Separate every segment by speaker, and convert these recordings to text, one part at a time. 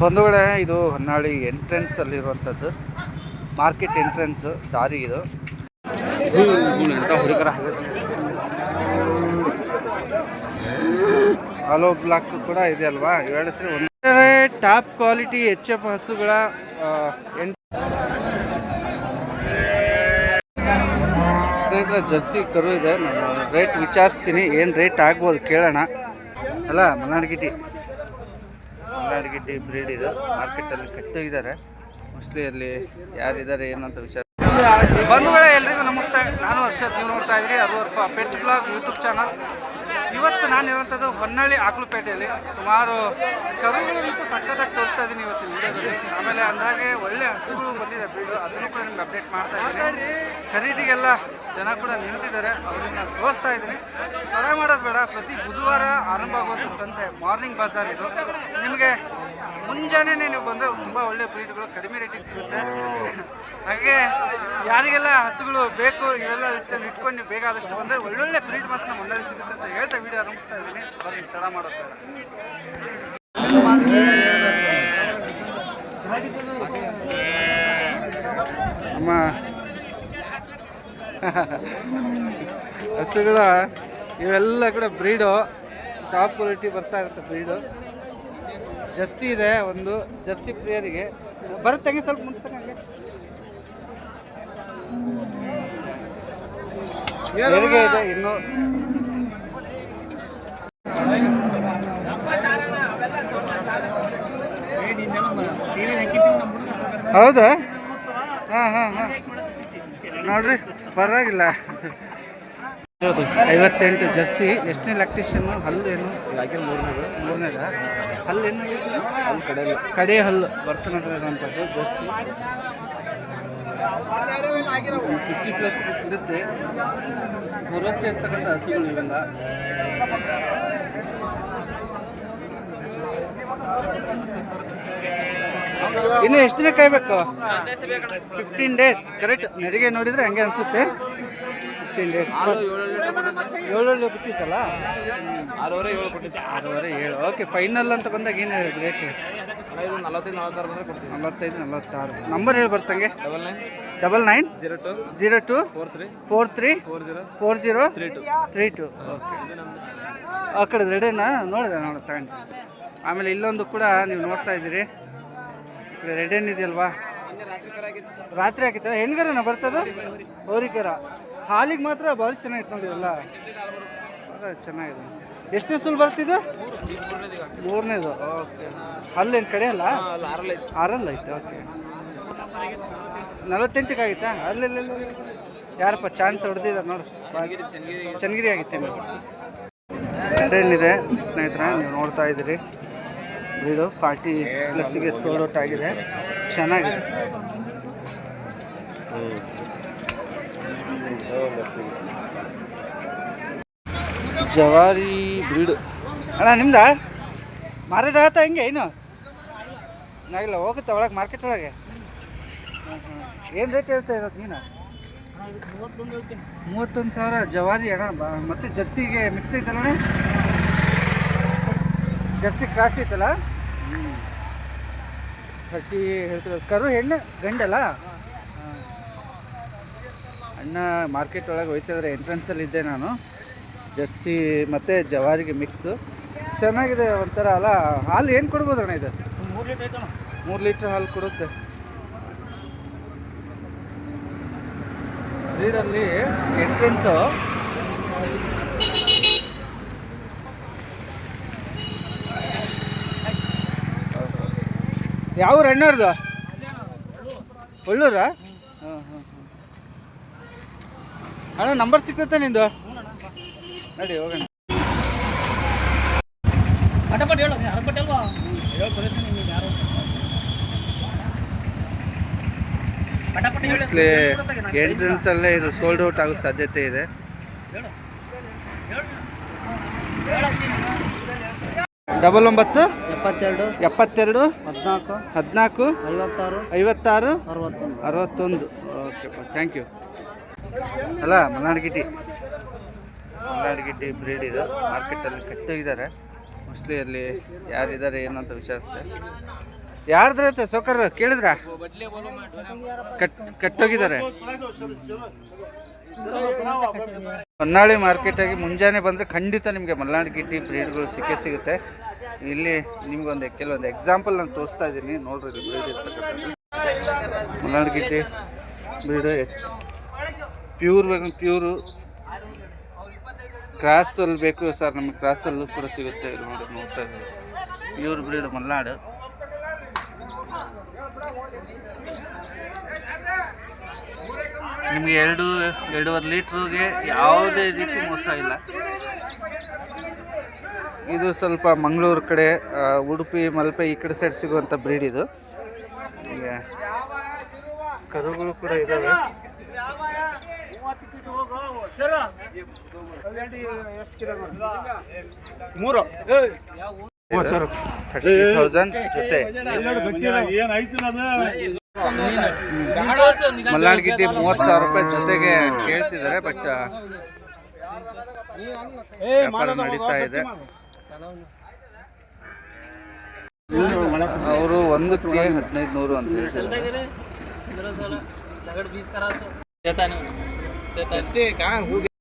Speaker 1: ಬಂಧುಗಳೇ, ಇದು ಹೊನ್ನಾಳಿ ಎಂಟ್ರೆನ್ಸ್ ಅಲ್ಲಿರುವಂಥದ್ದು. ಮಾರ್ಕೆಟ್ ಎಂಟ್ರೆನ್ಸ್ ದಾರಿ ಇದು. ಹುಡುಗರ ಹಲೋ ಬ್ಲಾಕ್ ಕೂಡ ಇದೆ ಅಲ್ವಾ? ಎರಡು ಸರಿ ಟಾಪ್ ಕ್ವಾಲಿಟಿ ಎಚ್ ಎಫ್ ಹಸುಗಳ ಸ್ನೇಹಿತರ, ಜರ್ಸಿ ಕರು ಇದೆ. ನಾನು ರೇಟ್ ವಿಚಾರಿಸ್ತೀನಿ. ಏನು ರೇಟ್ ಆಗ್ಬೋದು ಕೇಳೋಣ. ಅಲ್ಲ ಮಲ್ನಾಡ್ಗಿಡ್ಡಿ ಮಲ್ನಾಡ್ಗಿಡ್ಡಿ ಬ್ರೀಡ್ ಇದು ಮಾರ್ಕೆಟಲ್ಲಿ ಕಟ್ಟಿದ್ದಾರೆ. ಮೋಸ್ಟ್ಲಿ ಅಲ್ಲಿ ಯಾರಿದ್ದಾರೆ, ಏನಂತ ವಿಚಾರ. ಬಂಧುಗಳೇ ಎಲ್ರಿಗೂ ನಮಸ್ತೆ. ನಾನು ಹರ್ಷದ್. ನೀವು ನೋಡ್ತಾ ಇದ್ದೀರಿ ಅರ್ವರ್ಫ ಪೆಟ್ ಬ್ಲಾಗ್ ಯೂಟ್ಯೂಬ್ ಚಾನಲ್ ಇವತ್ತು ನಾನು ಇರೋಂಥದ್ದು ಹೊನ್ನಳ್ಳಿ ಆಕ್ಲುಪೇಟೆಯಲ್ಲಿ. ಸುಮಾರು ಕವಿಗಳಂತೂ ಸಕ್ಕತ್ತಾಗಿ ತೋರಿಸ್ತಾ ಇದ್ದೀನಿ ಇವತ್ತು ವಿಡಿಯೋದಲ್ಲಿ. ಆಮೇಲೆ ಅಂದಾಗೆ ಒಳ್ಳೆ ಹಸುಗಳು ಬಂದಿದೆ. ಬ್ರೀಡು ಅದನ್ನು ಕೂಡ ನಿಮ್ಗೆ ಅಪ್ಡೇಟ್ ಮಾಡ್ತಾ ಇದ್ದೀನಿ. ಖರೀದಿಗೆಲ್ಲ ಜನ ಕೂಡ ನಿಂತಿದ್ದಾರೆ. ಅವ್ರನ್ನ ನಾನು ತೋರಿಸ್ತಾ ಇದ್ದೀನಿ. ತಡ ಮಾಡೋದು ಬೇಡ. ಪ್ರತಿ ಬುಧವಾರ ಆರಂಭ ಆಗುವಂಥ ಸಂತೆ ಮಾರ್ನಿಂಗ್ ಬಜಾರ್ ಇದು. ನಿಮಗೆ ಮುಂಜಾನೆ ನೀವು ಬಂದರೆ ತುಂಬ ಒಳ್ಳೆ ಬ್ರೀಡ್ಗಳು ಕಡಿಮೆ ರೇಟಿಗೆ ಸಿಗುತ್ತೆ. ಹಾಗೆ ಯಾರಿಗೆಲ್ಲ ಹಸುಗಳು ಬೇಕು, ಇವೆಲ್ಲ ಇಟ್ಕೊಂಡು ನೀವು ಬೇಗ ಆದಷ್ಟು ಬಂದರೆ ಒಳ್ಳೊಳ್ಳೆ ಬ್ರೀಡ್ ಮಾತ್ರ ನಮ್ಮ ಮಂಡಳಿ ಸಿಗುತ್ತೆ ಅಂತ ಹೇಳ್ತಾ ವಿಡಿಯೋ ಆರಂಭಿಸ್ತಾ ಇದ್ದೀನಿ. ತಡ ಮಾಡೋದು ಬೇಡ. ಅಮ್ಮ ಹಸುಗಳ ಇವೆಲ್ಲ ಕೂಡ ಬ್ರೀಡು ಟಾಪ್ ಕ್ವಾಲಿಟಿ ಬರ್ತಾ ಇರುತ್ತೆ ಬ್ರೀಡು ಜರ್ಸಿ ಇದೆ ಒಂದು ಜರ್ಸಿ ಪ್ರಿಯರಿಗೆ ಬರುತ್ತೆ ಸ್ವಲ್ಪ ಮುಂದೆ ಹೆರಿಗೆ ಇದೆ ಇನ್ನು. ಹೌದಾ? ಹಾಂ ಹಾಂ ಹಾಂ. ನೋಡ್ರಿ, ಪರವಾಗಿಲ್ಲ. ಐವತ್ತೆಂಟು ಜರ್ಸಿ, ಎಷ್ಟನೇ ಲ್ಯಾಕ್ಟೇಷನ್ ಹಲ್ಲು ಏನು? ಮೂರನೇದು? ಮೂರನೇದ ಹಲ್ಲು ಏನು ಕಡೆ ಕಡೆ ಹಲ್ಲು. ಬರ್ತನಂತಿರುವಂಥದ್ದು ಜರ್ಸಿ. ಫಿಫ್ಟಿ ಪ್ಲಸ್ ಸಿಗುತ್ತೆ. ಭರವಸೆ ಇರ್ತಕ್ಕಂಥ ಹಸುಗಳು ಇವೆಲ್ಲ. ಇನ್ನು ಎಷ್ಟು ದಿನ ಕಾಯ್ಬೇಕು? ಫಿಫ್ಟೀನ್ ಡೇಸ್ ಕರೆಕ್ಟ್ ನೆರಿಗೆ ನೋಡಿದ್ರೆ ಹಂಗೆ ಅನಿಸುತ್ತೆ. ಫಿಫ್ಟೀನ್ ಡೇಸ್ ಏಳೇಳು ಬಿಟ್ಟಿತ್ತಲ್ಲ
Speaker 2: ಆರೂವರೆ ಏಳು
Speaker 1: ಆರೂವರೆ ಏಳು. ಓಕೆ ಫೈನಲ್ ಅಂತ ಬಂದಾಗ ಏನು ಹೇಳಿದ್ರು ರೇಟ್
Speaker 2: ನಲವತ್ತೈದು ನಲವತ್ತಾರು
Speaker 1: ನಲವತ್ತೈದು ನಲವತ್ತಾರು. ನಂಬರ್ ಹೇಳಿ ಬರ್ತಂಗೆ.
Speaker 2: Double nine
Speaker 1: double nine
Speaker 2: zero two
Speaker 1: zero two
Speaker 2: four three
Speaker 1: four three
Speaker 2: four zero
Speaker 1: four zero
Speaker 2: three two
Speaker 1: three two okay ಆ ಕಡೆ ರೆಡಿನಾ ನೋಡಿದೆ ನೋಡಿ ತಗೊಂಡು. ಆಮೇಲೆ ಇಲ್ಲೊಂದು ಕೂಡ ನೀವು ನೋಡ್ತಾ ಇದ್ದೀರಿ. ಕಡೆ ರೆಡ್ ಏನಿದೆಯಲ್ವಾ ರಾತ್ರಿ ಹಾಕಿತ್ತ? ಹೆಣ್ಗರನ ಬರ್ತದ? ಹೋರಿಕರ ಹಾಲಿಗೆ ಮಾತ್ರ ಭಾಳ ಚೆನ್ನಾಗಿತ್ತು ನೋಡಿ ಚೆನ್ನಾಗಿದೆ. ಎಷ್ಟನೇ ಸುಲ್ ಬರ್ತಿದ್ದು ಮೂರನೇದು. ಓಕೆ. ಅಲ್ಲೇನು ಕಡೆ ಅಲ್ಲ?
Speaker 2: ಅಲ್ಲ ಆರಲ್ಲಿ ಐತಿ
Speaker 1: ಓಕೆ. ನಲವತ್ತೆಂಟಕ್ಕೆ ಆಗಿತ್ತಾ? ಅಲ್ಲೆಲ್ಲ ಯಾರಪ್ಪ ಚಾನ್ಸ್ ಹೊಡೆದಿದ್ದಾರೆ ನೋಡು.
Speaker 2: ಚನ್ನಗಿರಿ
Speaker 1: ಆಗಿತ್ತೆ ಏನಿದೆ? ಸ್ನೇಹಿತರೆ, ನೀವು ನೋಡ್ತಾ ಇದ್ದೀರಿ. ಬ್ರೀಡು ಫಾರ್ಟಿ ಪ್ಲಸ್ಸಿಗೆ ಔಟ್ ಆಗಿದೆ. ಚೆನ್ನಾಗಿದೆ. ಜವಾರಿ ಬ್ರೀಡು ಅಣ್ಣ ನಿಮ್ದ? ಮಾರಾಟ ಆತ ಹೆಂಗೆ ಏನು ನಾಗಿಲ್ಲ ಹೋಗುತ್ತೆ ಒಳಗೆ ಮಾರ್ಕೆಟ್ ಒಳಗೆ? ಏನು ರೇಟ್ ಹೇಳ್ತಾ ಇರೋದು ನೀನು? ಮೂವತ್ತೊಂದು ಸಾವಿರ ಜವಾರಿ ಅಣ್ಣ ಮತ್ತೆ ಜರ್ಸಿಗೆ ಮಿಕ್ಸ್ ಐತಲ್ಲ ಅಣ್ಣ? ಜರ್ಸಿ ಕ್ರಾಸ್ ಐತಲ್ಲ? ಥರ್ಟಿ ಹೇಳ್ತಿರೋದು. ಕರು ಹೆಣ್ಣು ಗಂಡಲ್ಲ. ಅಣ್ಣ ಮಾರ್ಕೆಟ್ ಒಳಗೆ ಹೋಯ್ತಿದ್ರೆ ಎಂಟ್ರೆನ್ಸಲ್ಲಿ ಇದ್ದೆ ನಾನು. ಜರ್ಸಿ ಮತ್ತು ಜವಾರಿಗೆ ಮಿಕ್ಸು ಚೆನ್ನಾಗಿದೆ ಒಂಥರ ಅಲ್ಲ. ಹಾಲು ಏನು ಕೊಡ್ಬೋದು ಅಣ್ಣ ಇದು?
Speaker 2: ಮೂರು ಲೀಟರ್ ಐತಣ್ಣ.
Speaker 1: ಮೂರು ಲೀಟ್ರ್ ಹಾಲು ಕೊಡುತ್ತೆ. ಬ್ರೀಡಲ್ಲಿ ಎಂಟ್ರೆನ್ಸು ಯಾವ ರಣ್ಣರ್ದು ಒಳ್ಳೂರ? ಹಾಂ ಹಾಂ ಅಣ್ಣ ನಂಬರ್ ಸಿಗ್ತೈತೆ ನಿಂದು? ನಡಿ ಹೋಗೋಣ.
Speaker 2: ಎಂಟ್ರೆನ್ಸ್
Speaker 1: ಮೋಸ್ಟ್ಲಿ ಎಂಟ್ರೆನ್ಸಲ್ಲೇ ಇದು ಸೋಲ್ಡ್ ಔಟ್ ಆಗೋ ಸಾಧ್ಯತೆ ಇದೆ. ಡಬಲ್ ಒಂಬತ್ತು?
Speaker 3: ಎಪ್ಪತ್ತೆರಡು
Speaker 1: ಎಪ್ಪತ್ತೆರಡು
Speaker 3: ಹದಿನಾಲ್ಕು
Speaker 1: ಹದಿನಾಲ್ಕು
Speaker 3: ಐವತ್ತಾರು
Speaker 1: ಐವತ್ತಾರು
Speaker 3: ಅರವತ್ತೊಂದು.
Speaker 1: ಅರವತ್ತೊಂದು. ಓಕೆಪ್ಪ ಥ್ಯಾಂಕ್ ಯು ಅಲ್ಲ ಮಲ್ನಾಡ್ಗಿಡ್ಡಿ ಮಲ್ನಾಡ್ಗಿಡ್ಡಿ ಬ್ರೀಡ್ ಇದು. ಮಾರ್ಕೆಟಲ್ಲಿ ಕಟ್ಟೋಗಿದ್ದಾರೆ. ಮೋಸ್ಟ್ಲಿ ಅಲ್ಲಿ ಯಾರಿದ್ದಾರೆ ಏನು ಅಂತ ವಿಚಾರಿಸ್ದೆ. ಯಾರ್ದ್ರೈತೆ ಸೌಕರ್ ಕೇಳಿದ್ರ? ಕಟ್ ಕಟ್ಟೋಗಿದ್ದಾರೆ. ಹೊನ್ನಾಳಿ ಮಾರ್ಕೆಟಾಗಿ ಮುಂಜಾನೆ ಬಂದರೆ ಖಂಡಿತ ನಿಮಗೆ ಮಲ್ನಾಡ್ ಗಿಡ್ಡಿ ಬ್ರೀಡ್ಗಳು ಸಿಕ್ಕೇ ಸಿಗುತ್ತೆ. ಇಲ್ಲಿ ನಿಮ್ಗೊಂದು ಕೆಲವೊಂದು ಎಕ್ಸಾಂಪಲ್ ನಾನು ತೋರಿಸ್ತಾ ಇದ್ದೀನಿ. ನೋಡ್ರಿ ಬ್ರೀಡ್ ಇರ್ತಕ್ಕಂಥದ್ದು. ಮಲ್ನಾಡು ಗಿಡ್ಡಿ ಬ್ರೀಡ್ ಪ್ಯೂರ್ ಬೇಕು ಪ್ಯೂರು ಕ್ರಾಸಲ್ಲಿ ಬೇಕು ಸರ್. ನಮಗೆ ಕ್ರಾಸಲ್ಲೂ ಕೂಡ ಸಿಗುತ್ತೆ. ನೋಡಿ, ನೋಡ್ತಾ ಇದ್ದೀವಿ ಪ್ಯೂರ್ ಬ್ರೀಡ್ ಮಲ್ನಾಡು. ನಿಮಗೆ ಎರಡು ಎರಡೂವರೆ ಲೀಟ್ರಿಗೆ ಯಾವುದೇ ರೀತಿ ಮೋಸ ಇಲ್ಲ. ಇದು ಸ್ವಲ್ಪ ಮಂಗಳೂರು ಕಡೆ ಉಡುಪಿ ಮಲ್ಪೆ ಈ ಕಡೆ ಸೈಡ್ ಸಿಗುವಂಥ ಬ್ರೀಡ್ ಇದು. ಈಗ ಕರುಗಳು ಕೂಡ ಇದ್ದಾವೆ
Speaker 2: ಮೂರು.
Speaker 1: ಥರ್ಟಿ ತೌಸಂಡ್ ಜೊತೆ. ಮಲ್ನಾಡ್ ಗಿಡ್ಡಿ ಮೂವತ್ತು ಸಾವಿರ ರೂಪಾಯಿ ಜೊತೆಗೆ ಕೇಳ್ತಿದ್ದಾರೆ ಬಟ್ ವ್ಯಾಪಾರ ನಡೀತಾ ಇದೆ. ಅವರು ಒಂದಕ್ಕೆ ಹದಿನೈದು ನೂರು ಅಂತ ಹೇಳ್ತಿದ್ದಾರೆ.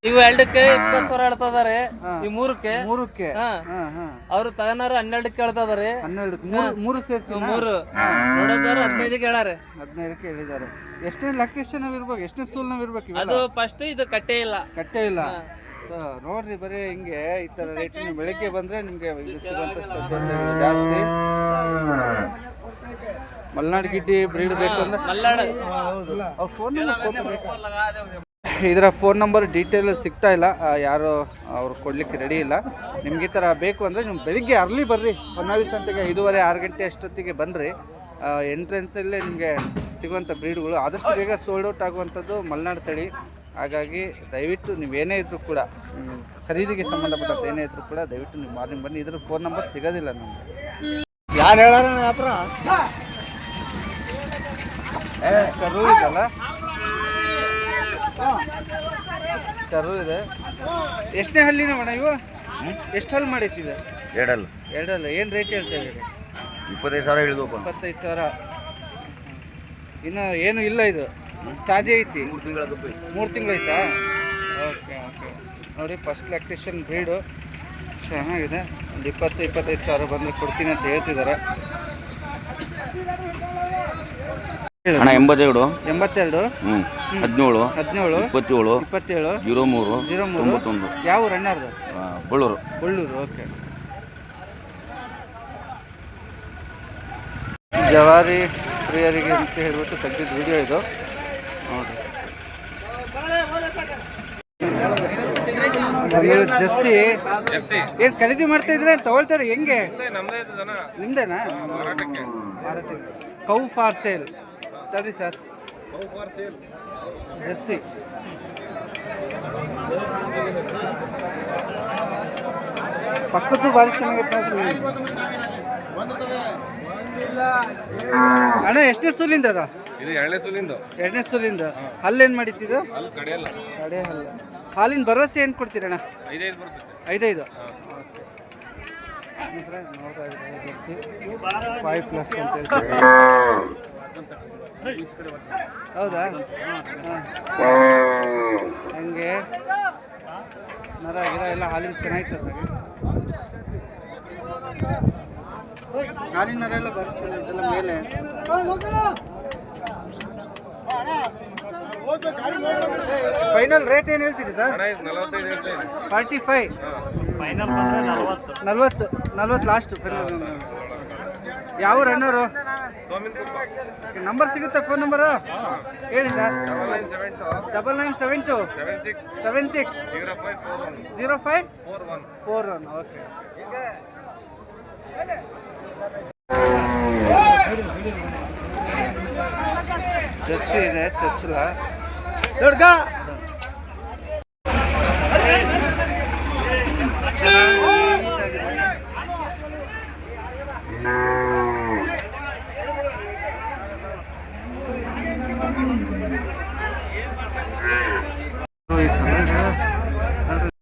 Speaker 2: ಇವು ಎರಡಕ್ಕೆ ಇಪ್ಪತ್ತು ಸಾವಿರ ಹೇಳ್ತದಾರೆ. ಈ ಮೂರಕ್ಕೆ.
Speaker 1: ಮೂರಕ್ಕೆ.
Speaker 2: ಹಾ.
Speaker 1: ಹಾ ಹಾ.
Speaker 2: ಅವ್ರು ತಗನಾರು ಹನ್ನೆರಡಕ್ಕೆ ಹೇಳ್ತದಾರೆ
Speaker 1: ಹನ್ನೆರಡು ಮೂರು ಮೂರು ಸೇರಿಸಿ
Speaker 2: ಮೂರು. ನೋಡೋದಾರ ಹದಿನೈದಕ್ಕೆ ಹೇಳಾರೆ
Speaker 1: ಹದಿನೈದಕ್ಕೆ ಹೇಳಿದ್ದಾರೆ. ಎಷ್ಟೇ ಲ್ಯಾಕ್ಟೇಷನ್ ನಾವ್ ಇರ್ಬೇಕು ಎಷ್ಟನೇ ಸೂಲ್ ನಾವ್ ಇರ್ಬೇಕು?
Speaker 2: ಅದು ಫಸ್ಟ್ ಇದು ಕಟ್ಟೆ ಇಲ್ಲ.
Speaker 1: ಕಟ್ಟೆ ಇಲ್ಲ. ನೋಡ್ರಿ ಬರೀ ಹಿಂಗೆ ಈ ತರ ರೇಟ್ ಬೆಳಿಗ್ಗೆ ಬೆಳಗ್ಗೆ ಬಂದ್ರೆ ನಿಮ್ಗೆ ಇದು ಸಿಗುವಂತ ಸಾಧ್ಯತೆಗಳು ಜಾಸ್ತಿ. ಮಲ್ನಾಡ್ ಗಿಡ್ಡಿ ಬ್ರೀಡ್ ಬೇಕು ಅಂದ್ರೆ
Speaker 2: ಮಲ್ನಾಡ್
Speaker 1: ಅವ್ರ ಫೋನ್ ಇದರ ಫೋನ್ ನಂಬರ್ ಡೀಟೇಲ್ ಸಿಗ್ತಾ ಇಲ್ಲ. ಯಾರು ಅವ್ರು ಕೊಡ್ಲಿಕ್ಕೆ ರೆಡಿ ಇಲ್ಲ. ನಿಮ್ಗೆ ಈ ಥರ ಬೇಕು ಅಂದರೆ ನೀವು ಬೆಳಿಗ್ಗೆ ಅರ್ಲಿ ಬರ್ರಿ. ಹೊನ್ನಾಳಿ ಸಂತೆಗೆ ಐದೂವರೆ ಆರು ಗಂಟೆ ಅಷ್ಟೊತ್ತಿಗೆ ಬನ್ನಿರಿ ಎಂಟ್ರೆನ್ಸಲ್ಲೇ ನಿಮಗೆ ಸಿಗುವಂಥ ಬ್ರೀಡ್ಗಳು ಆದಷ್ಟು ಬೇಗ ಸೋಲ್ಡ್ ಔಟ್ ಆಗುವಂಥದ್ದು ಮಲೆನಾಡು ತಳಿ. ಹಾಗಾಗಿ ದಯವಿಟ್ಟು ನೀವು ಏನೇ ಇದ್ದರೂ ಕೂಡ ಖರೀದಿಗೆ ಸಂಬಂಧಪಟ್ಟಂಥ ಏನೇ ಇದ್ದರೂ ಕೂಡ ದಯವಿಟ್ಟು ನೀವು ಮಾರ್ನಿಂಗ್ ಬನ್ನಿ. ಇದ್ರ ಫೋನ್ ನಂಬರ್ ಸಿಗೋದಿಲ್ಲ ನಮಗೆ.
Speaker 3: ಯಾರು ಹೇಳಾರ ವ್ಯಾಪಾರ
Speaker 1: ಕರು ಇದಲ್ಲ ಕರು ಇದೆ. ಎಷ್ಟನೇ ಹಲ್ಲಿನ ಮೇಡಮ್ ಇವು? ಎಷ್ಟು ಹಲ್ಲು ಮಾಡೈತಿದೆ
Speaker 3: ಎರಡಲ್ಲ.
Speaker 1: ಎರಡಲ್ಲ. ಏನು ರೇಟ್ ಹೇಳ್ತಾ ಇದ್ದೀರಿ?
Speaker 3: ಇಪ್ಪತ್ತೈದು ಸಾವಿರ ಇಳಿದಪ್ಪ
Speaker 1: ಇಪ್ಪತ್ತೈದು ಸಾವಿರ. ಇನ್ನು ಏನು ಇಲ್ಲ ಇದು. ಸಾಧ್ಯ ಐತಿ?
Speaker 3: ಮೂರು ತಿಂಗಳ ಮೂರು
Speaker 1: ಮೂರು ತಿಂಗಳೈತಾ ಓಕೆ ಓಕೆ ನೋಡಿ ಫಸ್ಟ್ ಲ್ಯಾಕ್ಟೇಷನ್ ಬ್ರೀಡು ಚೆನ್ನಾಗಿದೆ. ಒಂದು ಇಪ್ಪತ್ತು ಇಪ್ಪತ್ತೈದು ಸಾವಿರ ಬಂದರೆ ಕೊಡ್ತೀನಿ ಅಂತ ಹೇಳ್ತಿದ್ದಾರೆ.
Speaker 3: ಅಣ್ಣ ಎಂಬತ್ತೆರಡು.
Speaker 1: ಎಂಬತ್ತೆರಡು.
Speaker 3: ಹ್ಞೂ ಹದಿನೇಳು.
Speaker 1: ಹದಿನೇಳು.
Speaker 3: ಇಪ್ಪತ್ತೇಳು.
Speaker 1: ಇಪ್ಪತ್ತೇಳು.
Speaker 3: ಜೀರೋ ಮೂರು
Speaker 1: ಜೀರೋ ಮೂರು
Speaker 3: ತೊಂಬತ್ತೊಂದು.
Speaker 1: ಯಾವ ರನ್ನರ್ದು
Speaker 3: ಆ, ಬಳ್ಳೂರು.
Speaker 1: ಬಳ್ಳೂರು ಓಕೆ. ಜವಾರಿ ಪ್ರಿಯರಿಗೆ ಅಂತ ಹೇಳ್ಬಿಟ್ಟು ತೆಗ್ದಿದ್ದ ವಿಡಿಯೋ ಇದು. ನೋಡ್ರಿ. ಜಸ್ಸಿ. ಜರ್ಸಿ ಏನ್ ಖರೀದಿ ಮಾಡ್ತಾ ಇದ್ರೆ ತಗೊಳ್ತಾರೆ? ಹೆಂಗೆ? ನಿಮ್ದೇನಾ? Cow for sale. ತಡ್ರಿ ಸರ್. ಜರ್ಸಿ. ಪಕ್ಕದ್ದು ಭಾರಿ ಚೆನ್ನಾಗೈತೆ ನೋಡ್ರಿ. ಅಣ್ಣ ಎಷ್ಟನೇ ಸೂಲಿಂದ ಅದ?
Speaker 4: ಇದು ಎರಡನೇ ಸುಲಿಂದು.
Speaker 1: ಎರಡನೇ ಸೂಲಿಂದ. ಹಲ್ಲೇನು ಮಾಡಿತ್ತಿದ್ದು
Speaker 4: ಅಲ್ಲಿ ಕಡೆಯಲ್ಲ
Speaker 1: ಕಡೆ ಹಲ್ಲ. ಹಾಲಿನ ಭರವಸೆ ಏನು ಕೊಡ್ತೀರಣ್ಣ
Speaker 4: ಐದೈದು ಬರ್ತದೆ.
Speaker 1: ಐದೈದು? ಫೈವ್ ಪ್ಲಸ್ ಅಂತ ಹೇಳ್ತಾರೆ ಹೌದಾ. ಹಂಗೆ. ನರ ಗಿರ ಎಲ್ಲ ಹಾಲಿನ ಚೆನ್ನಾಗಿತ್ತು ಹಾಲಿನ ನರ ಎಲ್ಲ ಬರೀ ಚಲೋ ಇದೆಲ್ಲ ಮೇಲೆ. ಫೈನಲ್ ರೇಟ್ ಏನು ಹೇಳ್ತೀರಿ ಸರ್? ಫಾರ್ಟಿ ಫೈವ್ ನಲ್ವತ್ತು. ನಲ್ವತ್ತು ಲಾಸ್ಟ್ ಫೈನಲ್ ಯಾವ ರನ್ನರು ನಂಬರ್ ಸಿಗುತ್ತೆ ಫೋನ್ ನಂಬರ್ ಹೇಳಿ sir. Double nine seven two
Speaker 4: seven six zero five four one
Speaker 1: okay church ಇದೆ ಚೊಚ್ಚಲ ದೊಡ್ಡ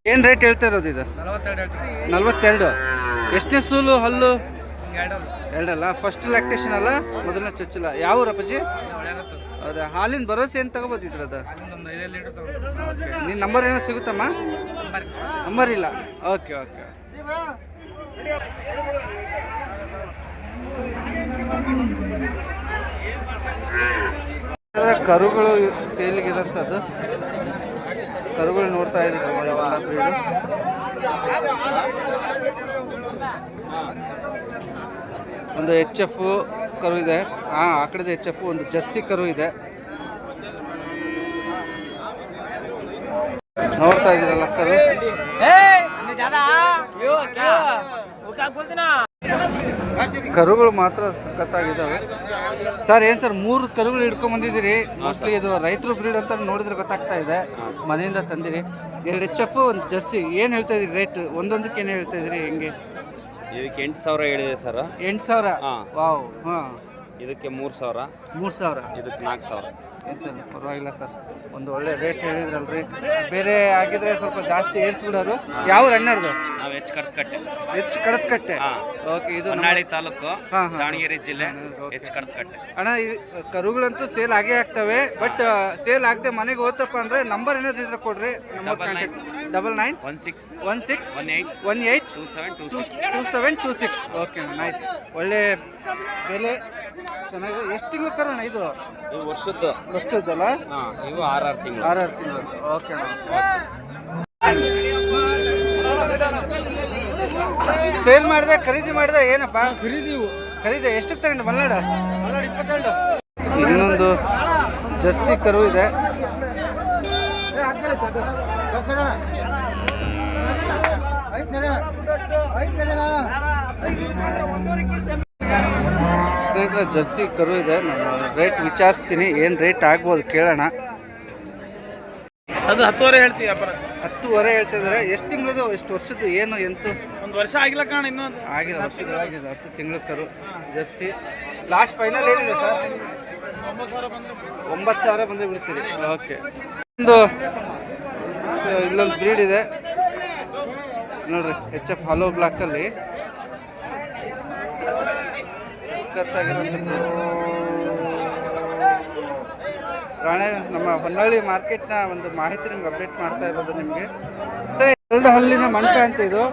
Speaker 1: ಏನು ರೇಟ್ ಹೇಳ್ತಾ ಇರೋದು ಇದು?
Speaker 2: ನಲವತ್ತೆರಡು
Speaker 1: ಎಷ್ಟನೇ ಸೂಲು ಹಲ್ಲು? ಎರಡಲ್ಲ. ಫಸ್ಟ್ ಲ್ಯಾಕ್ಟೇಷನ್ ಅಲ್ಲ ಮೊದಲನೇ ಚೊಚ್ಚಲ. ಯಾವ ಊರಪ್ಪಾಜಿ ಹೌದಾ? ಹಾಲಿನ ಭರವಸೆ ಏನು ತಗೋಬೋದು ಓಕೆ ನಿನ್ನ ನಂಬರ್ ಏನೋ ಸಿಗುತ್ತಮ್ಮ? ನಂಬರ್ ಇಲ್ಲ. ಓಕೆ ಓಕೆ ಕರುಗಳು ಸೇಲಿಗೆ ಇರೋಂಥದ್ದು ಕರುಗಳು ನೋಡ್ತಾ ಇದ್ದೀವಿ ಒಂದು ಎಚ್ ಎಫ್ ಕರು ಇದೆ. ಹಾಂ ಆ ಕಡೆದು ಎಚ್ ಎಫ್ ಒಂದು ಜರ್ಸಿ ಕರು ಇದೆ. ನೋಡ್ತಾ ಇದ್ದೀರಲ್ಲ ಕರು? ಕರುಗಳು ಮಾತ್ರ ಸಖತ್ತಾಗಿದ್ದಾವೆ. ಸರ್ ಏನು ಸರ್ ಮೂರು ಕರುಗಳು ಹಿಡ್ಕೊಂಡ್ ಬಂದಿದ್ದೀರಿ ಮೋಸ್ಟ್ಲಿ ಇದು ರೈತರು ಬ್ರೀಡ್ ಅಂತ ನೋಡಿದ್ರೆ ಗೊತ್ತಾಗ್ತಾ ಇದೆ. ಮನೆಯಿಂದ ತಂದಿರಿ. ಎರಡು ಎಚ್ ಎಫ್ ಒಂದು ಜರ್ಸಿ ಏನು ಹೇಳ್ತಾ ಇದ್ದೀರಿ ರೇಟ್ ಒಂದೊಂದಕ್ಕೆ ಏನು ಹೇಳ್ತಾ ಇದ್ದೀರಿ ಹೆಂಗೆ?
Speaker 5: ಇದಕ್ಕೆ ಎಂಟು ಸಾವಿರ ಹೇಳಿದೆ ಸರ್.
Speaker 1: ಎಂಟು ಸಾವಿರ. ವಾವ್ ಹಾಂ.
Speaker 5: ಇದಕ್ಕೆ ಮೂರು ಸಾವಿರ.
Speaker 1: ಮೂರು ಸಾವಿರ?
Speaker 5: ಇದಕ್ಕೆ ನಾಲ್ಕು ಸಾವಿರ.
Speaker 1: ಏನು ಸರ್ ಪರವಾಗಿಲ್ಲ ಸರ್. ಒಂದು ಒಳ್ಳೆ ರೇಟ್ ಹೇಳಿದ್ರಲ್ರಿ. ಬೇರೆ ಆಗಿದ್ರೆ ಸ್ವಲ್ಪ ಜಾಸ್ತಿ ಏರ್ಸ್ಬಿಡೋರು. ಯಾವ ಹಣ್ಣು
Speaker 5: ನಾವು ಹೆಚ್ಚು ಕಟ್ ಕಟ್ಟೆ
Speaker 1: ಹೆಚ್ಚು ಕಡತ್ ಕಟ್ಟೆ
Speaker 5: ಹಾ.
Speaker 1: ಓಕೆ ಇದು ನಮ್ಮ-
Speaker 5: ಹೊನ್ನಾಳಿ ತಾಲೂಕು
Speaker 1: ಹಾ, ಹಾ.
Speaker 5: ದಾವಣಗೆರೆ ಜಿಲ್ಲೆ. ಹೆಚ್ಚು
Speaker 1: ಅಣ್ಣ ಈ ಕರುಗಳಂತೂ ಸೇಲ್ ಆಗೇ ಆಗ್ತವೆ ಬಟ್ ಸೇಲ್ ಆಗದೆ ಮನೆಗೆ ಹೋತಪ್ಪ ಅಂದ್ರೆ ನಂಬರ್ ಏನಾದ್ರು ಇದ್ರೆ ಕೊಡ್ರಿ. ನಮ್ಮ contact double nine
Speaker 5: one six
Speaker 1: one six
Speaker 5: one eight
Speaker 1: one eight
Speaker 5: two seven two six
Speaker 1: two seven two six okay nice ಒಳ್ಳೆ ಬೆಲೆ. ಚೆನ್ನಾಗಿದೆ. ಎಷ್ಟು ತಿಂಗಳು ಕರೋಣ ಇದು?
Speaker 5: ವರ್ಷದ್ದು.
Speaker 1: ವರ್ಷದ್ದಲ್ಲ?
Speaker 5: ಹಾಂ ಇವು ಆರ್ ಆರು ತಿಂಗಳು.
Speaker 1: ಆರಾರು ತಿಂಗಳು. ಓಕೆ ಸೇಲ್ ಮಾಡಿದೆ ಖರೀದಿ ಮಾಡಿದೆ ಏನಪ್ಪ? ಖರೀದಿ ಖರೀದಿ ಎಷ್ಟು ತಗೊಂಡು? ಮಲ್ನಾಡ? ಮಲ್ನಾಡು ಇಪ್ಪತ್ತೆರಡು. ಇನ್ನೊಂದು ಜರ್ಸಿ ಕರು ಇದೆ. ಸ್ನೇಹಿತರೆ ಜರ್ಸಿ ಕರು ಇದೆ. ನಾನು ರೇಟ್ ವಿಚಾರಿಸ್ತೀನಿ. ಏನು ರೇಟ್ ಆಗ್ಬೋದು ಕೇಳೋಣ.
Speaker 2: ಅದು ಹತ್ತುವರೆ ಹೇಳ್ತೀವಿ ಅಪ್ಪ
Speaker 1: ಹತ್ತುವರೆ ಹೇಳ್ತಿದ್ರೆ ಎಷ್ಟು ತಿಂಗಳದು ಎಷ್ಟು ವರ್ಷದ್ದು ಏನು ಎಂತು?
Speaker 2: ಒಂದು ವರ್ಷ ಆಗಿಲ್ಲ ಕಾಣ ಇನ್ನೂ
Speaker 1: ಆಗಿದೆ ವರ್ಷಗಳಾಗಿದೆ ಹತ್ತು ತಿಂಗಳ ಕರು. ಜರ್ಸಿ. ಲಾಸ್ಟ್ ಫೈನಲ್ ಏನಿದೆ ಸರ್?
Speaker 2: ಒಂಬತ್ತು ಸಾವಿರ ಬಂದ್ರೆ
Speaker 1: ಒಂಬತ್ತು ಸಾವಿರ ಬಂದರೆ ಬಿಡ್ತೀರಿ. ಓಕೆ. ಒಂದು ಇಲ್ಲೊಂದು ಬ್ರೀಡ್ ಇದೆ. ನೋಡ್ರಿ ಎಚ್ ಎಫ್ ಹಲೋ ಬ್ಲಾಕಲ್ಲಿ ರಾಣೆ ನಮ್ಮ ಹೊನ್ನಳ್ಳಿ ಮಾರ್ಕೆಟ್ನ ಒಂದು ಮಾಹಿತಿ ನಿಮ್ಗೆ ಅಪ್ಡೇಟ್ ಮಾಡ್ತಾ ಇರೋದು ನಿಮಗೆ. ಸರ್ ಎರಡು ಹಲ್ಲಿನ ಮಣ್ಕ ಅಂತ ಇದು.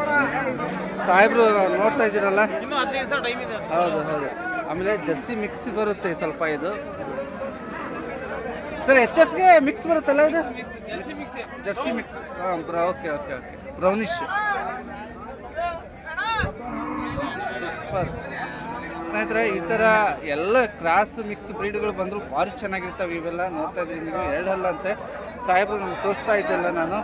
Speaker 1: ಸಾಹೇಬ್ರು ನೋಡ್ತಾ ಇದ್ದೀರಲ್ಲ? ಹೌದು ಹೌದು. ಆಮೇಲೆ ಜರ್ಸಿ ಮಿಕ್ಸ್ ಬರುತ್ತೆ ಸ್ವಲ್ಪ ಇದು. ಸರ್ ಎಚ್ ಎಫ್ಗೆ ಮಿಕ್ಸ್ ಬರುತ್ತಲ್ಲ ಇದು? ಜರ್ಸಿ ಮಿಕ್ಸ್ ಹಾಂ ಬ್ರಾ okay okay okay brownish super. ಸ್ನೇಹಿತರೆ, ಈ ಥರ ಎಲ್ಲ ಕ್ರಾಸ್ ಮಿಕ್ಸ್ ಬ್ರೀಡ್ಗಳು ಬಂದರೂ ಭಾರಿ ಚೆನ್ನಾಗಿರ್ತವೆ ಇವೆಲ್ಲ ನೋಡ್ತಾ ಇದ್ದೀನಿ ನೀವು. ಎರಡು ಹಲ್ಲ ಅಂತೆ. ಸಾಹೇಬರು ತೋರಿಸ್ತಾ ಇದ್ದೆಲ್ಲ ನಾನು.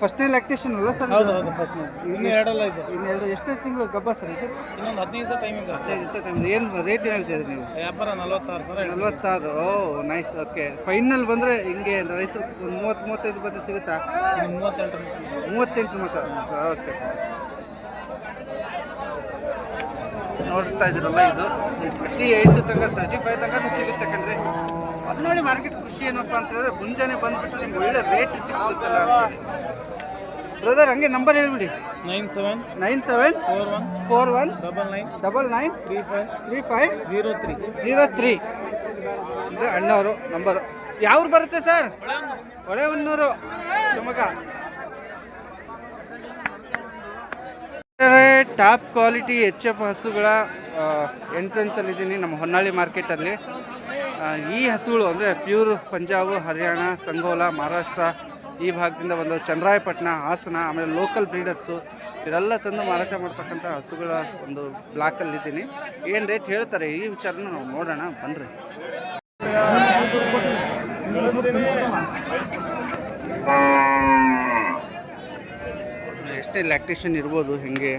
Speaker 1: ಫಸ್ಟ್ನೇ ಲ್ಯಾಕ್ಟೇಷನ್ ಅಲ್ಲ ಸರ್
Speaker 2: ಹೌದು ಹೌದು ಫಸ್ಟ್ ಇನ್ನೂ ಎರಡಲ್ಲ ಇದೆ.
Speaker 1: ಇನ್ನೆರಡು ಎಷ್ಟೇ ತಿಂಗಳು ಗಬ್ಬ ಸರ್ ಇದು?
Speaker 2: ಇನ್ನೊಂದು ಹದಿನೈದು ದಿವಸ ಟೈಮಿಂಗ್
Speaker 1: ಹದಿನೈದು ದಿವಸ ಟೈಮ್ ಏನು ರೇಟ್ ಏನು ಹೇಳ್ತಿದ್ರಿ ನೀವು?
Speaker 2: ವ್ಯಾಪಾರ ನಲ್ವತ್ತಾರು ಸರ್.
Speaker 1: ನಲ್ವತ್ತಾರು. ಓ ನೈಸ್ ಓಕೆ ಫೈನಲ್ ಬಂದರೆ ಹಿಂಗೆ ರೈತರು ಮೂವತ್ತು ಮೂವತ್ತೈದು ಬಂದು ಸಿಗುತ್ತಾ?
Speaker 2: ಮೂವತ್ತೆಂಟು
Speaker 1: ಮೂವತ್ತೆಂಟು ಮಟ್ಟ ಓಕೆ ನೋಡ್ತಾ ಇದ್ದೀರಲ್ಲ ಇದು. ತರ್ಟಿ ಏಯ್ಟ್ ತನಕ ತರ್ಟಿ ಫೈವ್ ತನಕ ಸಿಗುತ್ತೆ ಕಣ್ರಿ. ಅದು ನೋಡಿ ಮಾರ್ಕೆಟ್ ಖುಷಿ ಏನಪ್ಪ ಅಂತ ಹೇಳಿದ್ರೆ ಮುಂಜಾನೆ ಬಂದ್ಬಿಟ್ಟು ನಿಮ್ಗೆ ಒಳ್ಳೆ ರೇಟ್ ಸಿಕ್ಬಿಡುತ್ತಲ್ಲ ಬ್ರದರ್ ಹಂಗೆ ನಂಬರ್ ಹೇಳ್ಬಿಡಿ.
Speaker 2: Nine seven
Speaker 1: nine seven
Speaker 2: four one
Speaker 1: four one
Speaker 2: double nine
Speaker 1: double nine
Speaker 2: three five
Speaker 1: three five
Speaker 2: zero three
Speaker 1: zero three ಇದು ಅಣ್ಣವರು ನಂಬರು ಯಾವ್ರು ಬರುತ್ತೆ sir Holehonnur. Shivamogga. Top quality H F ಹಸುಗಳ ಎಂಟ್ರೆನ್ಸಲ್ಲಿ ಇದ್ದೀನಿ ನಮ್ಮ ಹೊನ್ನಾಳಿ ಮಾರ್ಕೆಟಲ್ಲಿ ಈ ಹಸುಗಳು ಅಂದರೆ ಪ್ಯೂರ್ ಪಂಜಾಬ್, ಹರಿಯಾಣ, ಸಂಗೋಲ, ಮಹಾರಾಷ್ಟ್ರ, ಈ ಭಾಗದಿಂದ ಬಂದು ಚಂದ್ರಾಯಪಟ್ಟಣ, ಹಾಸನ, ಆಮೇಲೆ ಲೋಕಲ್ ಬ್ರೀಡರ್ಸು ಇವರೆಲ್ಲ ತಂದು ಮಾರಾಟ ಮಾಡ್ತಕ್ಕಂಥ ಹಸುಗಳ ಒಂದು ಬ್ಲಾಕಲ್ಲಿದ್ದೀನಿ ಏನು ರೇಟ್ ಹೇಳ್ತಾರೆ? ಈ ವಿಚಾರನ ನಾವು ನೋಡೋಣ ಬನ್ನಿರಿ ಎಷ್ಟೇ ಲ್ಯಾಕ್ಟೇಷನ್ ಇರ್ಬೋದು, ಹೆಂಗೆ.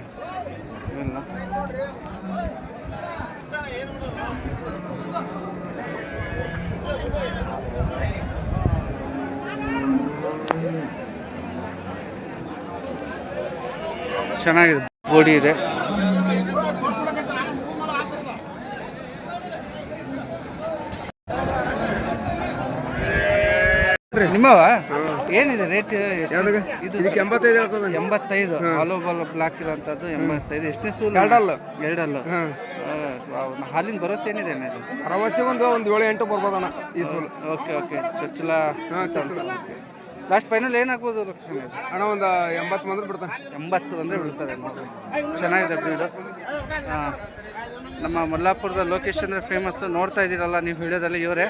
Speaker 1: ಚೆನ್ನಾಗಿದೆ. ಗೋಡಿ ಇದೆ. ನಿಮ್ಮವ? ಏನಿದೆ ರೇಟ್ ಇದು
Speaker 4: ಇದಕ್ಕೆ ಎಂಬತ್ತೈದು ಹೇಳ್ತದ
Speaker 1: ಎಂಬತ್ತೈದು. ಆಲೂ ಬಾಲ್ ಬ್ಲಾಕ್ ಇರೋಂಥದ್ದು ಎಂಬತ್ತೈದು. ಎಷ್ಟನೇ ಸೂಲ್?
Speaker 4: ಎರಡಲ್ಲ.
Speaker 1: ಎರಡಲ್ಲ.
Speaker 4: ಹಾಂ.
Speaker 1: ಹಾಲಿನ ಭರವಸೆ ಏನಿದೆ ಅಣ್ಣ ಇದು?
Speaker 4: ಭರವಸೆ ಒಂದು ಒಂದು ಏಳು ಎಂಟು ಬರ್ಬೋದಣ್ಣ ಈ ಸೂಲ್.
Speaker 1: Okay okay. ಚಚ್ಚಲ.
Speaker 4: ಹಾಂ ಚಚ್ಚಲ.
Speaker 1: ಲಾಸ್ಟ್ ಫೈನಲ್ ಏನಾಗ್ಬೋದು ಲಕ್ಷ್ಮಣ ಹಣ
Speaker 4: ಅಣ್ಣ ಒಂದು ಎಂಬತ್ತು ಮಂದಿ ಬಿಡ್ತಾನೆ.
Speaker 1: ಎಂಬತ್ತು ಅಂದರೆ ಬಿಡ್ತಾರೆ ನೋಡಿ ಚೆನ್ನಾಗಿದೆ ಬೀಡು. ಹಾಂ ನಮ್ಮ ಮಲ್ಲಾಪುರದ ಲೊಕೇಶನ್ ಅಂದರೆ ಫೇಮಸ್ಸು ನೋಡ್ತಾ ಇದ್ದೀರಲ್ಲ ನೀವು ಹೇಳೋದಲ್ಲ ಇವರೇ.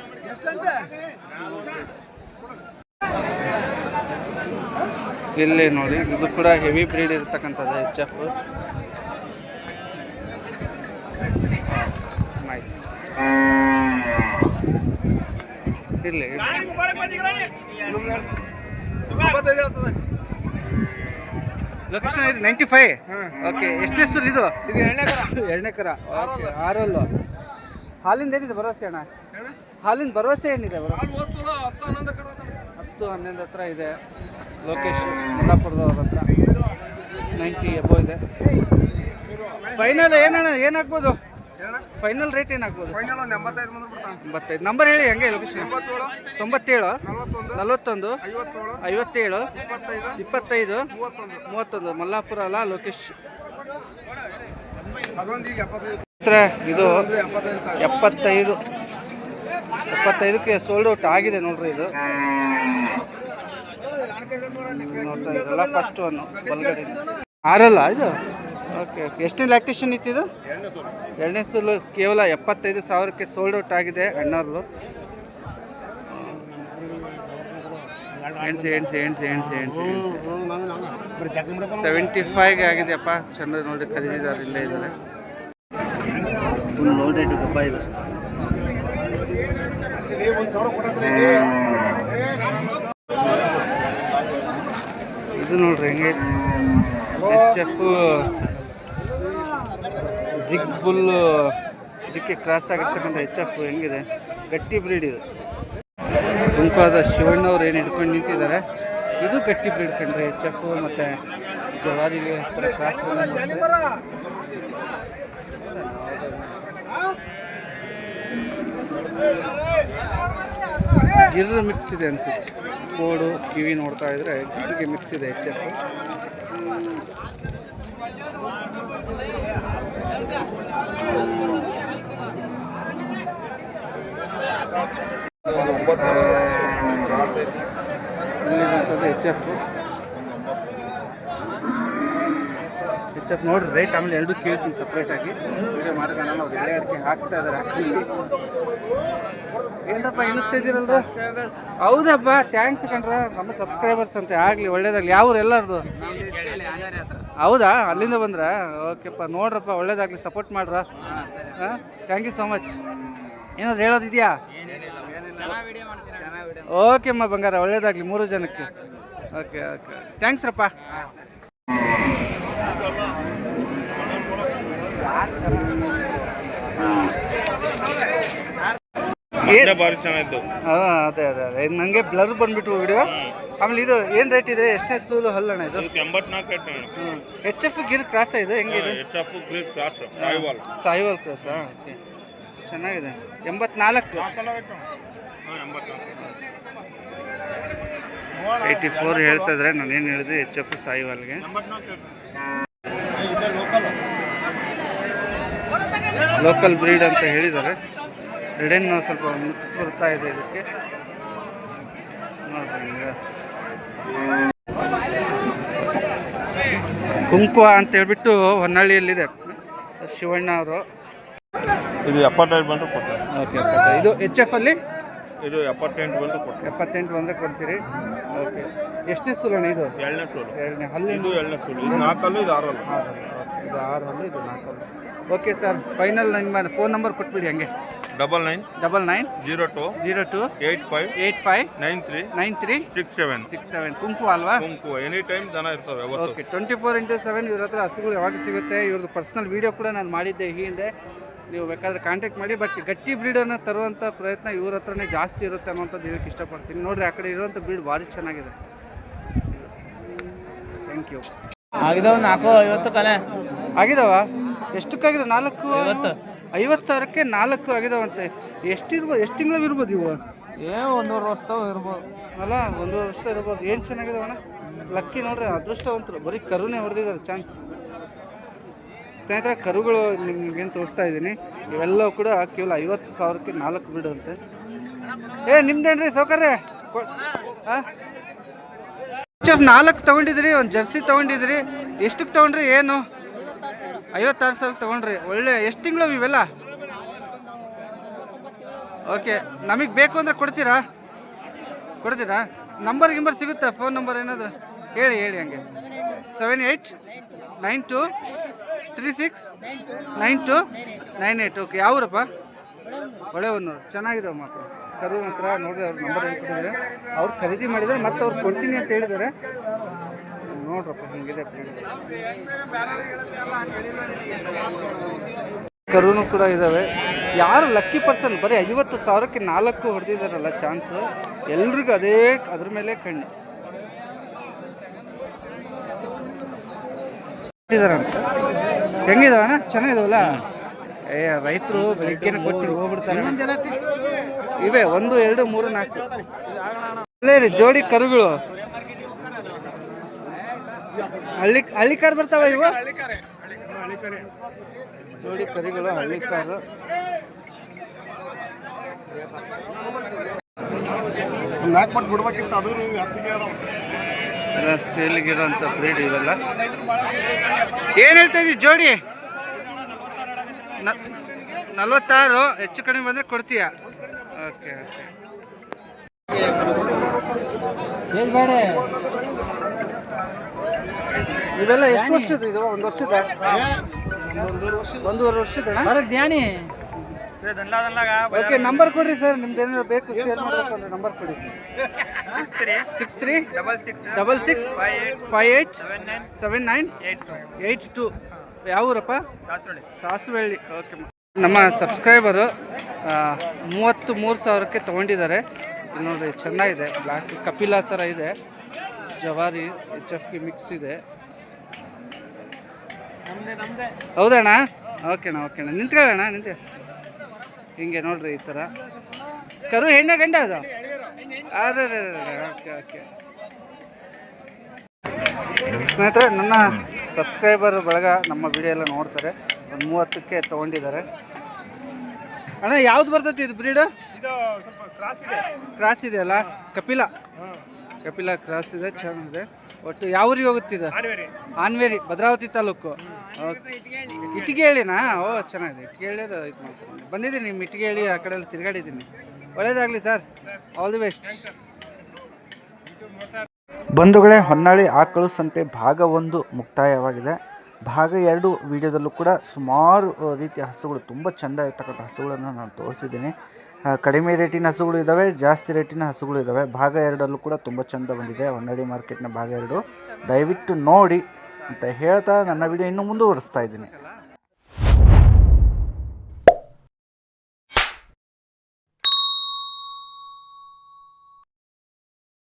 Speaker 1: ಇಲ್ಲಿ ನೋಡಿ ಇದು ಕೂಡ ಹೆವಿ ಬ್ರೀಡ್ ಇರತಕ್ಕಂಥದ್ದು ಎಚ್ ಎಫ್ ನೈಸ್ ಇಲ್ಲಿ. ಲೊಕೇಶನ್ ಇದು ನೈಂಟಿ ಫೈವ್. ಓಕೆ ಎಷ್ಟು ಸರ್ ಇದು?
Speaker 4: ಇದು ಎಣ್ಣೆ ಕರ.
Speaker 1: ಎರಡನೇ ಕರ. ಆರಲ್ಲು. ಹಾಲಿಂದ ಏನಿದೆ ಭರವಸೆ ಅಣ್ಣ? ಹಾಲಿಂದ ಭರವಸೆ ಏನಿದೆ
Speaker 4: ಹತ್ತು ಹನ್ನೊಂದು
Speaker 1: ಹತ್ರ. ಇದೆ. ಲೋಕೇಶ್ ಕೊಲ್ಲಾಪುರದವ್ರ ಹತ್ರ. ನೈಂಟಿ ಎಬೋ ಇದೆ. ಫೈನಲ್ ಏನಣ್ಣ ಏನಾಗ್ಬೋದು ಫೈನಲ್ ರೇಟ್ ಏನಾಗ್ಬೋದು?
Speaker 4: ಫೈನಲ್ ಒಂದು ಎಂಬತ್ತೈದು ಮಂದಿ ಬಿಡ್ತಾನೆ.
Speaker 1: ಎಂಬತ್ತೈದು. ನಂಬರ್ ಹೇಳಿ ಹೆಂಗೆ ಲೊಕೇಶನ್
Speaker 4: ಎಂಬತ್ತೇಳು.
Speaker 1: ತೊಂಬತ್ತೇಳು.
Speaker 4: ನಲವತ್ತೊಂದು.
Speaker 1: ನಲವತ್ತೊಂದು.
Speaker 4: ಐವತ್ತೇಳು.
Speaker 1: ಐವತ್ತೇಳು.
Speaker 4: ಇಪ್ಪತ್ತೈದು.
Speaker 1: ಇಪ್ಪತ್ತೈದು.
Speaker 4: ಮೂವತ್ತೊಂದು.
Speaker 1: ಮೂವತ್ತೊಂದು. ಮಲ್ಲಾಪುರ ಅಲ್ಲ ಲೋಕೇಶ್.
Speaker 4: ಅದೊಂದು ಈಗ ಎಪ್ಪತ್ತೈದು
Speaker 1: ಇದು
Speaker 4: ಎಪ್ಪತ್ತೈದು.
Speaker 1: ಎಪ್ಪತ್ತೈದಕ್ಕೆ ಸೋಲ್ಡ್ ಔಟ್ ಆಗಿದೆ ನೋಡ್ರಿ ಇದು. ನೋಡ್ತಾ ಇದ್ರಲ್ಲ ಫಸ್ಟ್ ಒನ್ ಆರಲ್ಲ ಇದು? ಓಕೆ ಓಕೆ ಎಷ್ಟನೇ ಲ್ಯಾಕ್ಟೇಷನ್ ಇತ್ತು ಇದು? ಎರಡನೇ ಸೂಲು. ಕೇವಲ ಎಪ್ಪತ್ತೈದು ಸಾವಿರಕ್ಕೆ ಸೋಲ್ಡ್ ಔಟ್ ಆಗಿದೆ ಅಣ್ಣವ್ರದ್ದು ಎಣ್ಸಿ ಎಣ್ಸಿ ಎಣ್ಸಿ ಎಣ್ಸಿ ಎಣ್ಸಿ ಎಣ್ಸಿ ಸೆವೆಂಟಿ ಫೈವ್ಗೆ ಆಗಿದೆಯಪ್ಪ. ಚಂದ ನೋಡಿ ಖರೀದಿದಾರೆ ಇಲ್ಲೇ ಇದ್ದಾರೆ. ಫುಲ್ ಲೋಡೆಡ್ ಗಬ್ಬ ಇದು. ಇದು ನೋಡ್ರಿ ಹೆಂಗೆ ಎಚ್ ಎಫ್ ಜಿಗ್ ಬುಲ್ ಇದಕ್ಕೆ ಕ್ರಾಸ್ ಆಗಿರ್ತಕ್ಕಂಥ ಎಚ್ ಎಫ್ ಹೆಂಗಿದೆ? ಗಟ್ಟಿ ಬ್ರೀಡ್ ಇದು. ಕುಂಕುವಾದ ಶಿವಣ್ಣವ್ರು ಏನು ಹಿಡ್ಕೊಂಡು ನಿಂತಿದ್ದಾರೆ. ಇದು ಗಟ್ಟಿ ಬ್ರೀಡ್ ಕಂಡ್ರೆ ಎಚ್ ಎಫ್ ಮತ್ತು ಜವಾರಿಗೆ ಕ್ರಾಸ್ ಗಿರ್ ಮಿಕ್ಸ್ ಇದೆ ಅನ್ಸುತ್ತೆ. ಕೋಡು, ಕಿವಿ ನೋಡ್ತಾ ಇದ್ರೆ ಗಿರ್ಗೆ ಮಿಕ್ಸ್ ಇದೆ H F H F H F ನೋಡ್ರಿ ರೈಟ್ ಆಮೇಲೆ ಎರಡು ಕೇಳ್ತೀನಿ ಸಪ್ರೇಟಾಗಿ ಆಗಿ. ಮಾಡ್ಕೊಂಡು ಅವ್ರು ಎಲೆ ಅಡಿಕೆ ಹಾಕ್ತಾ ಇದ್ದಾರೆ ಹಾಕಿ ಏನಪ್ಪ ಇಳುತ್ತಿದ್ದೀರಲ್ರ ಹೌದಪ್ಪ ಥ್ಯಾಂಕ್ಸ್ ಕಣ್ರ. ನಮ್ಮ ಸಬ್ಸ್ಕ್ರೈಬರ್ಸ್ ಅಂತೆ ಆಗಲಿ, ಒಳ್ಳೇದಾಗಲಿ. ಯಾವ್ರು ಎಲ್ಲರದು? ಹೌದಾ? ಅಲ್ಲಿಂದ ಬಂದ್ರ? ಓಕೆಪ್ಪ ನೋಡ್ರಪ್ಪ ಒಳ್ಳೇದಾಗ್ಲಿ ಸಪೋರ್ಟ್ ಮಾಡ್ರ. ಹಾಂ ಥ್ಯಾಂಕ್ ಯು ಸೋ ಮಚ್ ಏನಾದ್ರು ಹೇಳೋದಿದೆಯಾ? ಓಕೆಮ್ಮ ಬಂಗಾರ ಒಳ್ಳೇದಾಗ್ಲಿ ಮೂರು ಜನಕ್ಕೆ. ಓಕೆ ಓಕೆ ಥ್ಯಾಂಕ್ಸ್ ರಪ್ಪ. ಏನ್-
Speaker 4: ಭಾರಿ ಚೆನ್ನಾಗಿತ್ತು.
Speaker 1: ಹಾ, ಅದೇ ಅದೇ ಅದೇ. ಇದು ನನಗೆ ಬ್ಲರ್ ಬಂದ್ಬಿಟ್ಟು ವಿಡಿಯೋ ಆಮೇಲೆ ಇದು ಏನು ರೇಟ್ ಇದೆ? ಎಷ್ಟನೇ ಸೂಲು ಹಲ್ಲಣ್ಣ ಇದು?
Speaker 4: ಇದಕ್ಕೆ ಎಂಬತ್ನಾಲ್ಕು rate
Speaker 1: H F Gir cross ಇದು? ಹೆಂಗಿದೆ
Speaker 4: ಎಚ್ ಎಫ್ ಗ್ರೀಸ್ ಕ್ರಾಸ್ ಸಾಯಿವಾಲ್
Speaker 1: ಸಾಯಿವಾಲ್ ಕ್ರಾಸಾ ಓಕೆ ಚೆನ್ನಾಗಿದೆ. ಎಂಬತ್ನಾಲ್ಕು. ಏಯ್ಟಿ ಫೋರ್ ಹೇಳ್ತಾ ಇದ್ರೆ ನಾನು ಏನು ಹೇಳಿದೆ? ಎಚ್ ಎಫ್ ಸಾಯಿವಾಲ್ಗೆ ಲೋಕಲ್ ಬ್ರೀಡ್ ಅಂತ ಹೇಳಿದ್ದಾರೆ. ರೆಡೆನ್ ಸ್ವಲ್ಪ ಮಿಕ್ಸ್ ಬರ್ತಾ ಇದೆ ಇದಕ್ಕೆ. ಕುಂಕುವ ಅಂತ ಹೇಳ್ಬಿಟ್ಟು ಹೊನ್ನಳ್ಳಿಯಲ್ಲಿದೆ ಶಿವಣ್ಣ ಅವರು.
Speaker 4: ಇದು ಎಪ್ಪತ್ತೈದು ಬಂದು ಕೊಡ್ತಾರೆ.
Speaker 1: ಓಕೆ ಇದು ಎಚ್ ಎಫ್ ಅಲ್ಲಿ?
Speaker 4: ಇದು ಎಪ್ಪತ್ತೆಂಟು ಬಂದು ಕೊಡ್ತಾರೆ.
Speaker 1: ಎಪ್ಪತ್ತೆಂಟು ಬಂದರೆ ಕೊಡ್ತೀರಿ. ಓಕೆ ಎಷ್ಟನೇ ಸುಲಣ್ಣ ಇದು?
Speaker 4: ಎರಡನೇ ಸೋಲು
Speaker 1: ಎರಡನೇ ಹಲ್ಲು
Speaker 4: ಇದು ಎರಡನೇ ಸೋಲು ಇದು ನಾಲ್ಕಲ್ಲು ಇದು ಆರಲ್ಲು.
Speaker 1: ಇದು ಆರು ಹಲ್ಲು ಇದು ನಾಲ್ಕಲ್ಲು. ಓಕೆ ಸರ್ ಫೈನಲ್ ನಿಮ್ಮ ಫೋನ್ ನಂಬರ್ ಕೊಟ್ಬಿಡಿ ಹಂಗೆ.
Speaker 4: Double nine
Speaker 1: double nine
Speaker 4: zero two
Speaker 1: zero two
Speaker 4: eight five
Speaker 1: eight five
Speaker 4: nine three
Speaker 1: nine three
Speaker 4: six seven
Speaker 1: six seven Kunku ಅಲ್ವಾ?
Speaker 4: ಕುಂಕು ಎನಿ ಟೈಮ್ ಜನ ಇರ್ತವೆ
Speaker 1: okay twenty four into seven ಇವ್ರ ಹತ್ರ ಹಸುಗಳು ಯಾವಾಗ ಸಿಗುತ್ತೆ? ಇವ್ರದ್ದು ಪರ್ಸ್ನಲ್ ವೀಡಿಯೋ ಕೂಡ ನಾನು ಮಾಡಿದ್ದೆ ಈ ಹಿಂದೆ. ನೀವು ಬೇಕಾದ್ರೆ ಕಾಂಟ್ಯಾಕ್ಟ್ ಮಾಡಿ ಬಟ್ ಗಟ್ಟಿ ಬ್ರೀಡನ್ನು ತರುವಂಥ ಪ್ರಯತ್ನ ಇವ್ರ ಹತ್ರನೇ ಜಾಸ್ತಿ ಇರುತ್ತೆ ಅನ್ನೋಂಥದ್ದು ಹೇಳಕ್ಕೆ ಇಷ್ಟಪಡ್ತೀನಿ. ನೋಡಿರಿ ಆ ಕಡೆ ಇರುವಂಥ ಬ್ರೀಡ್ ಭಾರಿ ಚೆನ್ನಾಗಿದೆ. ಥ್ಯಾಂಕ್ ಯು
Speaker 2: ಆಗಿದಾವ ನಾಲ್ಕು ಐವತ್ತು ಕಲೆ.
Speaker 1: ಆಗಿದಾವ? ಎಷ್ಟಕ್ಕಾಗಿದೆ? ನಾಲ್ಕು? ಐವತ್ತು. ಐವತ್ತು ಸಾವಿರಕ್ಕೆ ನಾಲ್ಕು ಆಗಿದಾವಂತೆ. ಎಷ್ಟಿರ್ಬೋದು ಎಷ್ಟು ತಿಂಗಳು ಇರ್ಬೋದು ಇವು?
Speaker 2: ಏ ಒಂದೂವರೆ ವರ್ಷದವು ಇರ್ಬೋದು.
Speaker 1: ಅಲ್ಲ ಒಂದೂವರೆ ವರ್ಷ ಇರ್ಬೋದು. ಏನು ಚೆನ್ನಾಗಿದೆ ಅಣ್ಣ ಲಕ್ಕಿ ನೋಡ್ರಿ ಅದೃಷ್ಟವಂತರು. ಬರೀ ಕರುನೇ ಹೊಡೆದಿದ್ದಾರೆ ಚಾನ್ಸ್. ಸ್ನೇಹಿತರ ಕರುಗಳು ನಿಮ್ಗೇನು ತೋರಿಸ್ತಾ ಇದ್ದೀನಿ. ಇವೆಲ್ಲವೂ ಕೂಡ ಕೇವಲ ಐವತ್ತು ಸಾವಿರಕ್ಕೆ ನಾಲ್ಕು ಬಿಡುವಂತೆ. ಏ ನಿಮ್ದೇನ್ರಿ ಸೌಕರ್ಯ? ನಾಲ್ಕು ತೊಗೊಂಡಿದ್ರಿ ಒಂದು ಜರ್ಸಿ ತೊಗೊಂಡಿದ್ರಿ. ಎಷ್ಟಕ್ಕೆ ತಗೊಂಡ್ರಿ ಏನು? ಐವತ್ತಾರು ಸಾವಿರ ತೊಗೊಂಡ್ರಿ. ಒಳ್ಳೆ, ಎಷ್ಟು ತಿಂಗಳು ಇವೆಲ್ಲ? ಓಕೆ, ನಮಗೆ ಬೇಕು ಅಂದರೆ ಕೊಡ್ತೀರಾ? ಕೊಡ್ತೀರಾ? ನಂಬರ್ ಗಿಂಬರ್ ಸಿಗುತ್ತಾ? ಫೋನ್ ನಂಬರ್ ಏನಾದರೂ? ಹೇಳಿ ಹೇಳಿ ಹಂಗೆ. Seven eight nine two three six nine two nine eight okay ಯಾವ್ರಪ್ಪ Holehonnur. ಚೆನ್ನಾಗಿದೆ ಮಾತ್ರ. ಕರು ಮಾತ್ರ ನೋಡಿ ಅವ್ರ ನಂಬರ್ ಹೇಳ್ಕೊಟ್ಟಿದ್ದಾರೆ. ಕೊಟ್ಟಿದ್ದಾರೆ ಅವ್ರು ಖರೀದಿ ಮಾಡಿದರೆ ಮತ್ತೆ ಅವ್ರು ಕೊಡ್ತೀನಿ ಅಂತ ಹೇಳಿದ್ದಾರೆ. ನೋಡ್ರಪ್ಪ ಹಿಂಗಿದೆ. ಕರುನು ಕೂಡ ಇದ್ದಾವೆ ಯಾರು ಲಕ್ಕಿ ಪರ್ಸನ್ ಬರೀ ಐವತ್ತು ಸಾವಿರಕ್ಕೆ ನಾಲ್ಕು ಹೊಡೆದಿದ್ದಾರಲ್ಲ ಚಾನ್ಸ್ ಎಲ್ರಿಗೂ ಅದೇ ಅದ್ರ ಮೇಲೆ ಕಣ್ಣು. ಇದಾರಂತ ಹೆಂಗಿದಾವಣ್ಣ? ಚೆನ್ನಾಗಿದಾವಲ್ಲ? ಏ ರೈತರು ಬೆಳಿಗ್ಗೆ ಕೊಟ್ಟು ಹೋಗ್ಬಿಡ್ತಾರೆ. ಇವೆ ಒಂದು ಎರಡು ಮೂರು ನಾಲ್ಕು. ಅಲ್ಲೇ ರೀ ಜೋಡಿ ಕರುಗಳು. ಹಳ್ಳಿ ಹಳ್ಳಿ ಕಾರ್ ಬರ್ತಾವ ಇವು? ಜೋಡಿ ಕರಿಗಳು ಹಳ್ಳಿ ಕಾರು ಎಲ್ಲ ಸೇಲಿಗಿರೋಂಥ ಬ್ರೀಡ್ ಇವೆಲ್ಲ. ಏನು ಹೇಳ್ತಾ ಇದ್ದೀವಿ ಜೋಡಿ? ನಲ್ವತ್ತಾರು ಹೆಚ್ಚು ಕಡಿಮೆ ಬಂದರೆ ಕೊಡ್ತೀಯ? ಓಕೆ ಓಕೆ ಇವೆಲ್ಲ ಎಷ್ಟು ವರ್ಷದ ಇದು? ಒಂದು ವರ್ಷದ? ಒಂದೂವರೆ ವರ್ಷದ
Speaker 2: ಧ್ಯಾನಿ.
Speaker 1: ಓಕೆ ನಂಬರ್ ಕೊಡ್ರಿ ಸರ್ ನಿಮ್ದು ಏನಾದ್ರು ಬೇಕು ಸೇಲ್ ಮಾಡ್ಬೇಕಂದ್ರೆ ನಂಬರ್ ಕೊಡಿ. Six three double six five eight seven nine eight two ಯಾವ ಊರಪ್ಪ? ಸಾಸುವಳ್ಳಿ. ಓಕೆ ನಮ್ಮ ಸಬ್ಸ್ಕ್ರೈಬರು ಮೂವತ್ತು ಮೂರು ಸಾವಿರಕ್ಕೆ ತೊಗೊಂಡಿದ್ದಾರೆ. ನೋಡಿ ಚೆನ್ನಾಗಿದೆ. ಬ್ಲ್ಯಾಕ್ ಕಪಿಲಾ ಥರ ಇದೆ. ಜವಾರಿ ಎಚ್ ಎಫ್ಗೆ ಮಿಕ್ಸ್ ಇದೆ. ಹೌದಣ್ಣ? ಓಕೆಣ್ಣ ಓಕೆಣ್ಣ. ನಿಂತ್ಕೊಳ್ಳೋಣ ನಿಂತ ಹಿಂಗೆ ನೋಡ್ರಿ ಈ ಥರ. ಕರು ಹೆಣ್ಣೆ ಗಂಡ ಅದು? ಅದೇ ಓಕೆ ಓಕೆ. ಸ್ನೇಹಿತರೆ ನನ್ನ ಸಬ್ಸ್ಕ್ರೈಬರ್ ಬಳಗ ನಮ್ಮ ವಿಡಿಯೋ ಎಲ್ಲ ನೋಡ್ತಾರೆ. ಒಂದು ಮೂವತ್ತಕ್ಕೆ ತೊಗೊಂಡಿದ್ದಾರೆ. ಅಣ್ಣ ಯಾವ್ದು ಬರ್ತೈತಿ ಇದು ಬ್ರೀಡು ಕ್ರಾಸ್ ಇದೆಯಲ್ಲ? ಕಪಿಲ. ಕಪಿಲ ಕ್ರಾಸ್ ಇದೆ ಚೆನ್ನಾಗಿದೆ ಒಟ್ಟು ಯಾವ ಊರಿಗೆ ಹೋಗುತ್ತಿದೆ ಆನ್ವೇರಿ. ಭದ್ರಾವತಿ ತಾಲೂಕು. ಓಕೆ. ಇಟ್ಟಿಗೆಹಳ್ಳಿನಾ ಓ ಚೆನ್ನಾಗಿದೆ. ಇಟ್ಟಿಗೆಹಳ್ಳಿ ಇದು ಮಾಡ್ತಾರೆ. ಬಂದಿದ್ದೀನಿ ನಿಮ್ಮ ಇಟ್ಟಿಗೆಹಳ್ಳಿ ಆ ಕಡೆ ಎಲ್ಲ ತಿರುಗಾಡಿದ್ದೀನಿ. ಒಳ್ಳೇದಾಗಲಿ ಸರ್. ಆಲ್ ದಿ ಬೆಸ್ಟ್ ಬಂಧುಗಳೇ ಹೊನ್ನಾಳಿ ಆಕಳು ಸಂತೆ ಭಾಗ ಒಂದು ಮುಕ್ತಾಯವಾಗಿದೆ. ಭಾಗ ಎರಡು ವಿಡಿಯೋದಲ್ಲೂ ಕೂಡ ಸುಮಾರು ರೀತಿಯ ಹಸುಗಳು ತುಂಬ ಚೆಂದ ಇರ್ತಕ್ಕಂಥ ಹಸುಗಳನ್ನು ನಾನು ತೋರಿಸಿದ್ದೀನಿ. ಕಡಿಮೆ ರೇಟಿನ ಹಸುಗಳು ಇದ್ದಾವೆ ಜಾಸ್ತಿ ರೇಟಿನ ಹಸುಗಳು ಇದ್ದಾವೆ ಭಾಗ ಎರಡಲ್ಲೂ ಕೂಡ ತುಂಬ ಚೆಂದ ಬಂದಿದೆ. ಹೊನ್ನಾಳಿ ಮಾರ್ಕೆಟ್ನ ಭಾಗ ಎರಡು. ದಯವಿಟ್ಟು ನೋಡಿ ಅಂತ ಹೇಳ್ತಾ ನನ್ನ ವಿಡಿಯೋ ಇನ್ನೂ ಮುಂದುವರಿಸ್ತಾ ಇದ್ದೀನಿ.